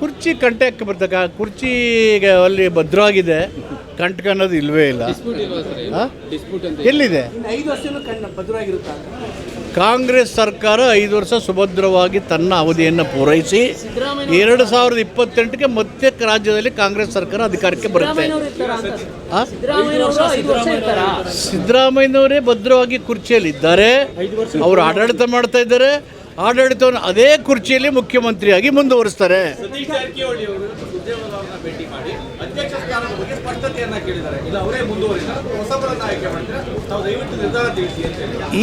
ಕುರ್ಚಿ ಕಂಟಕ್ಕೆ ಬರ್ತಕ್ಕ ಕುರ್ಚಿಗೆ ಅಲ್ಲಿ ಭದ್ರವಾಗಿದೆ. ಕಂಟಕ ಅನ್ನೋದು ಇಲ್ವೇ ಇಲ್ಲ. ಆ? ಎಲ್ಲಿದೆ? ಕಾಂಗ್ರೆಸ್ ಸರ್ಕಾರ ಐದು ವರ್ಷ ಸುಭದ್ರವಾಗಿ ತನ್ನ ಅವಧಿಯನ್ನು ಪೂರೈಸಿ ಎರಡು ಸಾವಿರದ ಇಪ್ಪತ್ತೆಂಟಕ್ಕೆ ಮತ್ತೆ ರಾಜ್ಯದಲ್ಲಿ ಕಾಂಗ್ರೆಸ್ ಸರ್ಕಾರ ಅಧಿಕಾರಕ್ಕೆ ಬರುತ್ತೆ. ಆ? ಸಿದ್ದರಾಮಯ್ಯನವರೇ ಭದ್ರವಾಗಿ ಕುರ್ಚಿಯಲ್ಲಿ ಇದ್ದಾರೆ ಅವರು ಆಡಳಿತ ಮಾಡ್ತಾ ಇದ್ದಾರೆ. ಆಡಳಿತವನ್ನು ಅದೇ ಕುರ್ಚಿಯಲ್ಲಿ ಮುಖ್ಯಮಂತ್ರಿಯಾಗಿ ಮುಂದುವರಿಸ್ತಾರೆ.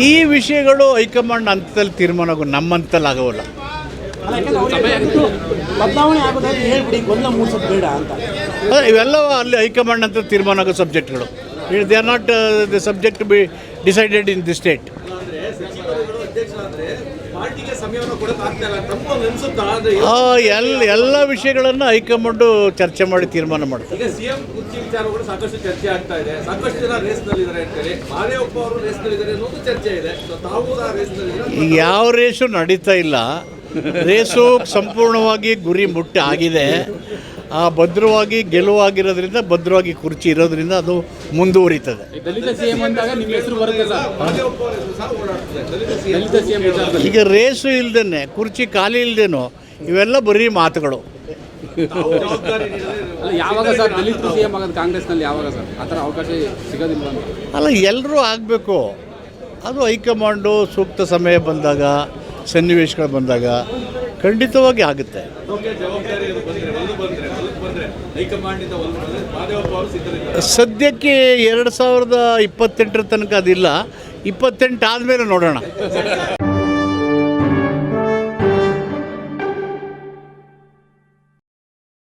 ಈ ವಿಷಯಗಳು ಹೈಕಮಾಂಡ್ ಹಂತದಲ್ಲಿ ತೀರ್ಮಾನ ಆಗೋ ನಮ್ಮ ಹಂತದಲ್ಲಿ ಆಗೋಲ್ಲ. ಅದೇ ಇವೆಲ್ಲ ಅಲ್ಲಿ ಹೈಕಮಾಂಡ್ ಅಂತ ತೀರ್ಮಾನ ಆಗೋ ಸಬ್ಜೆಕ್ಟ್ಗಳು. They are not the subject be decided in the state ಎಲ್ಲ ಎಲ್ಲ ವಿಷಯಗಳನ್ನು ಹೈಕಮಾಂಡು ಚರ್ಚೆ ಮಾಡಿ ತೀರ್ಮಾನ ಮಾಡ್ತಾರೆ. ಯಾವ ರೇಸು ನಡೀತಾ ಇಲ್ಲ. ರೇಸು ಸಂಪೂರ್ಣವಾಗಿ ಗುರಿ ಮುಟ್ಟಿ ಆಗಿದೆ. ಆ ಭದ್ರವಾಗಿ ಗೆಲುವಾಗಿರೋದ್ರಿಂದ ಭದ್ರವಾಗಿ ಕುರ್ಚಿ ಇರೋದ್ರಿಂದ ಅದು ಮುಂದುವರಿತದೆ. ದಲಿತ ದಲಿತ ಈಗ ರೇಸು ಇಲ್ದೇನೆ ಕುರ್ಚಿ ಖಾಲಿ ಇಲ್ದೇನೋ ಇವೆಲ್ಲ ಬರೀ ಮಾತುಗಳು. ಯಾವಾಗ ಸರ್ ದಲಿತರು ಸಿಎಂ ಆಗೋದು ಕಾಂಗ್ರೆಸ್ನಲ್ಲಿ ಯಾವಾಗ ಸರ್? ಆ ಥರ ಅವಕಾಶ ಸಿಗೋದಿಲ್ಲ ಅಲ್ಲ ಎಲ್ಲರೂ ಆಗಬೇಕು. ಅದು ಹೈಕಮಾಂಡು ಸೂಕ್ತ ಸಮಯ ಬಂದಾಗ ಸನ್ನಿವೇಶಗಳು ಬಂದಾಗ ಖಂಡಿತವಾಗಿ ಆಗುತ್ತೆ. ಸದ್ಯಕ್ಕೆ ಎರಡು ಸಾವಿರದ ಇಪ್ಪತ್ತೆಂಟರ ತನಕ ಅದಿಲ್ಲ. ಇಪ್ಪತ್ತೆಂಟು ಆದಮೇಲೆ ನೋಡೋಣ.